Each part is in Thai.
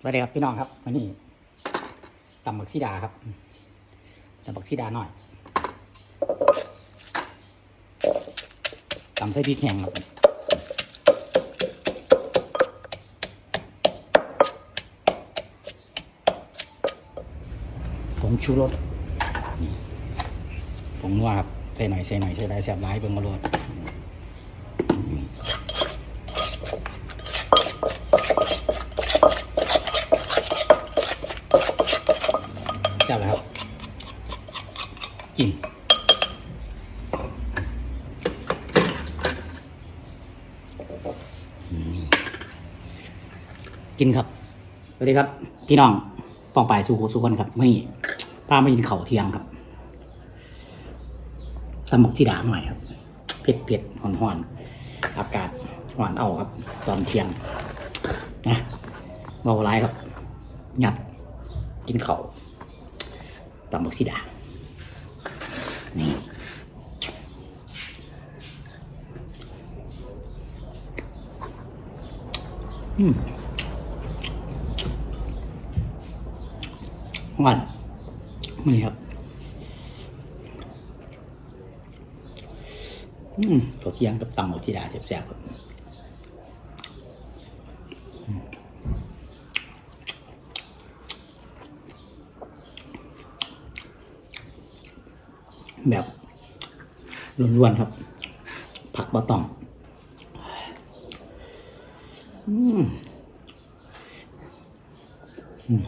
สวัสดีครับพี่น้องครับวันนี้ตำบักซีดาครับตำบักซีดาหน่อยตำไส้พริกแห้งครับผงชูรสผงนัวครับใส่หน่อยใส่หน่อยใส่ได้แซ่บร้ายเบิ่งมาโลด แซ่บแล้วครับกินกินครับสวัสดีครับ พี่น้องฟองปลายสู่โคสู่คนครับไม่พาไมากินเข่าเที่ยงครับตำหมกที่ด่าหน่อยครับเผ็ดเผ็ดหอนหอนอากาศหวานเอาครับ ตอนเที่ยงนะเบาไรครับหยัดกินเข่า ตำหมกสีดานี่อืมวันนี่ครับ อืมเขาวเที่ยงกับตำเอาที่ดาแซ่บๆครับอืมแบบ ล้วนๆครับ ผักบะตองอืมอืม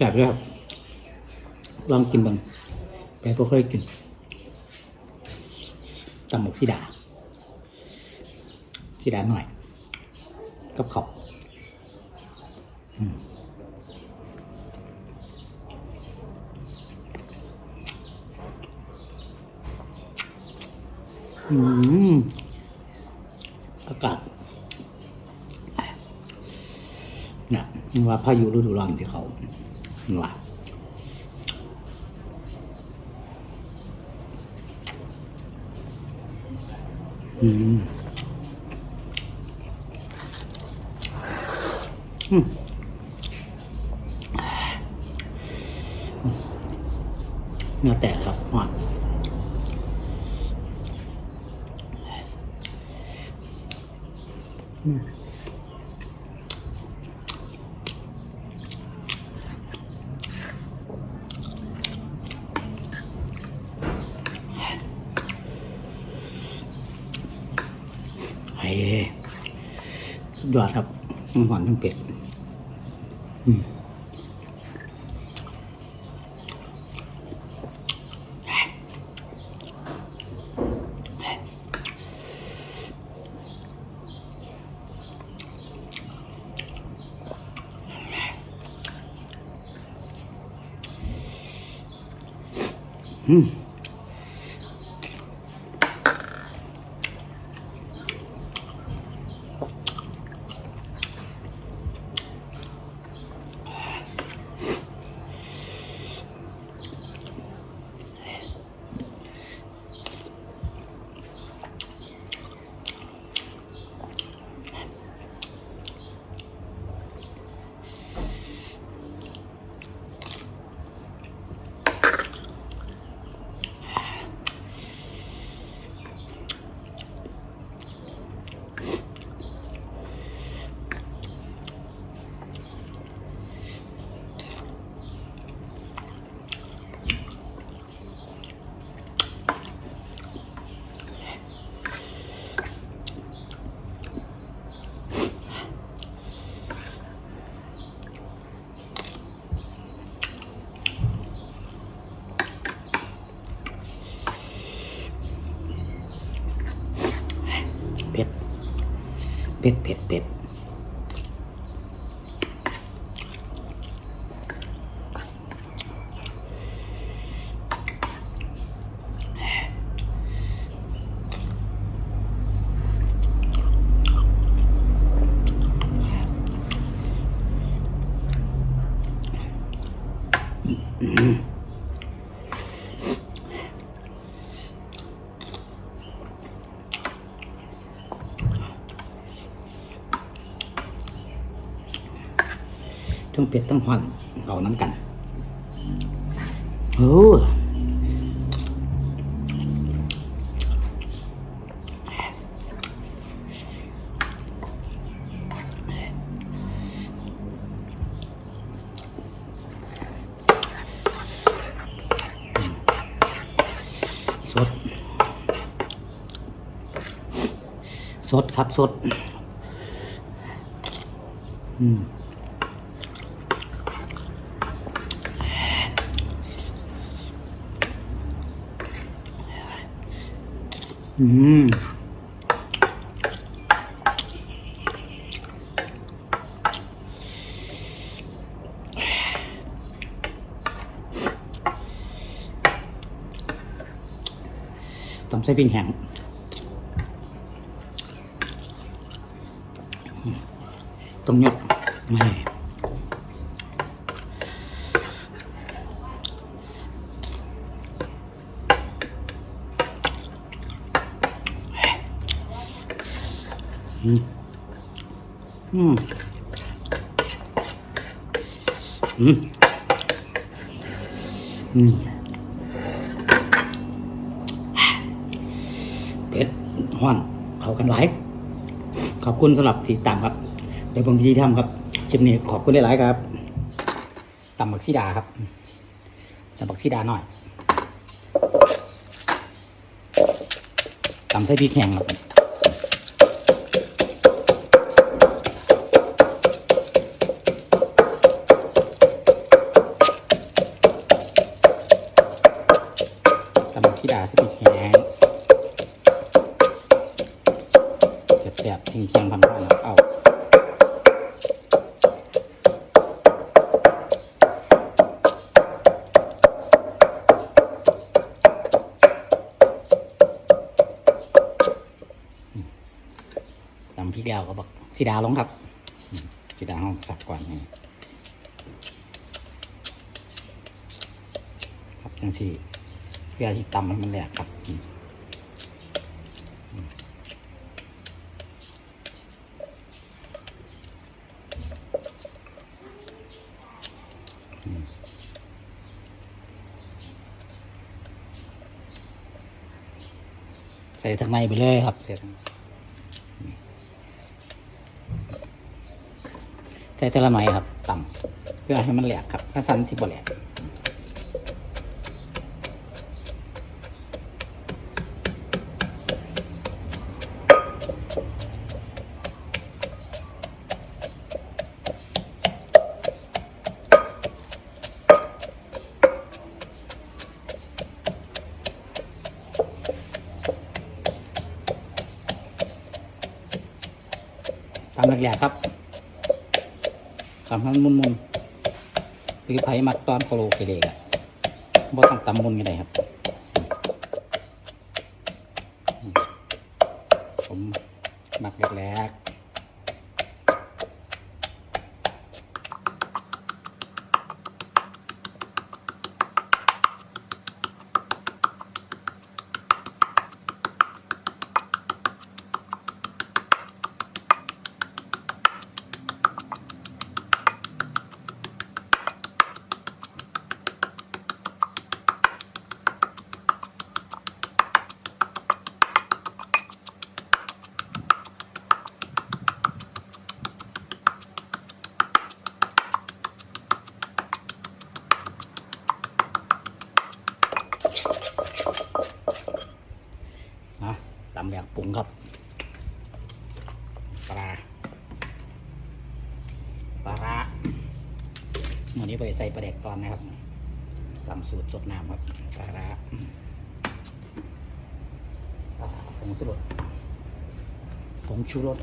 แซ่บเลยครับ ลองกินบ้างแต่ก็เคยกินตำหมกสีดาสีดาหน่อย กับขอบอืมอืมอากาศนะมันว่าพายุฤดูร้อนที่เขา มันว่าอืมอืมเนื้อแตกครับหวานอืม ไอ้สุด ยอดครับทั้งหวานทั้งเป็ดอืม เป็ดเป็ดเป็ดอืม เผ็ดทั้งหอนเอาน้ำกันโอ้สด สดครับ สด อืม อืมตำไส้ปิ้งแห้งต้ อืมอืม อืม อืมเผ็ดห้อน เขากันหลาย ขอบคุณสำหรับที่ตามครับ เดี๋ยวผมจะทำครับคลิปนี้ขอบคุณได้หลายครับตำบักซีดาครับตำบักซีดาหน่อยตำไส้พริกแห้งครับ ตำบักซีดาส้พริกแห้งแสบๆทิ้งเคียงพันพันๆเอาตำพริกแล้วก็บอกสีดาลงครับสีดาห้องสับก่อนนี่ครับจังสี่ พื่อที่ตำให้มันแหลกครับใส่ทางในไปเลยครับ เสร็จใส่แต่ละหน่อยครับต่ำเพื่อให้มันแหลกครับถ้าสั้นสิบ่แหลก ตำแหลกๆครับตำให้มันมุนๆคือไผ่มักตอนโคโลเคเลกอะบ่ต้องตำมุนกันเลยครับ วันนี้ไปใส่ปลาเด็กตอนนะครับตำสูตรสดน้ำครับปลาร้าผงสุดผงชูรส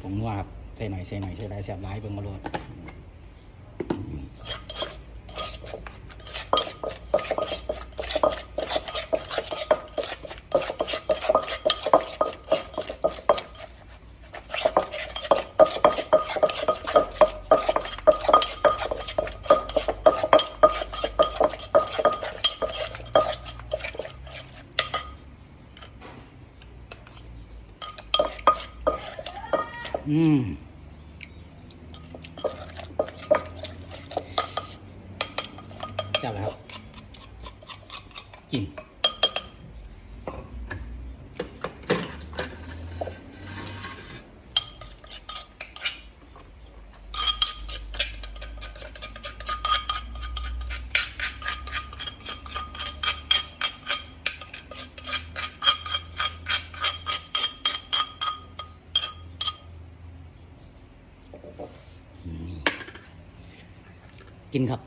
ผงนัวครับใส่หน่อยใส่หน่อยใส่หลายแสบหลายเบิ่งมาโลด อืมจับแล้วกิน กินครับ